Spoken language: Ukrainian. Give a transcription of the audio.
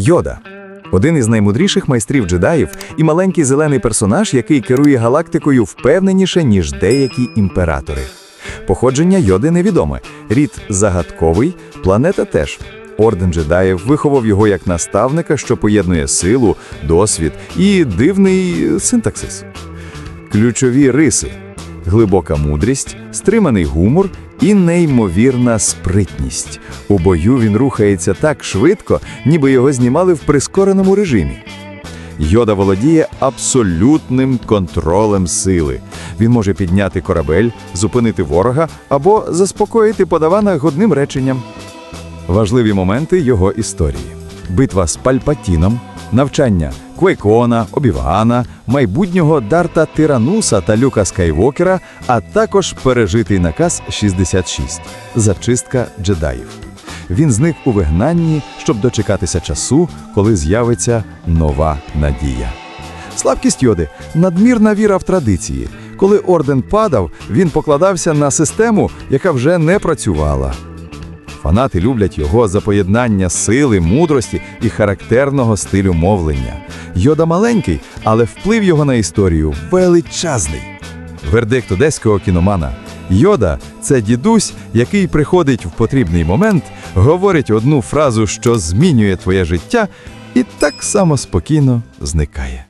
Йода один із наймудріших майстрів джедаїв і маленький зелений персонаж, який керує галактикою впевненіше, ніж деякі імператори. Походження йоди невідоме. Рід загадковий, планета теж. Орден джедаїв виховав його як наставника, що поєднує силу, досвід і дивний синтаксис. Ключові риси: глибока мудрість, стриманий гумор і неймовірна спритність. У бою він рухається так швидко, ніби його знімали в прискореному режимі. Йода володіє абсолютним контролем сили. Він може підняти корабель, зупинити ворога або заспокоїти подавана годним реченням. Важливі моменти його історії: битва з Пальпатіном, навчання Квейкона, Обівана, майбутнього Дарта Тирануса та Люка Скайвокера, а також пережитий наказ 66 зачистка джедаїв. Він зник у вигнанні, щоб дочекатися часу, коли з'явиться нова надія. Слабкість йоди надмірна віра в традиції. Коли орден падав, він покладався на систему, яка вже не працювала. Фанати люблять його за поєднання сили, мудрості і характерного стилю мовлення. Йода маленький, але вплив його на історію величезний. Вердикт одеського кіномана. Йода це дідусь, який приходить в потрібний момент, говорить одну фразу, що змінює твоє життя, і так само спокійно зникає.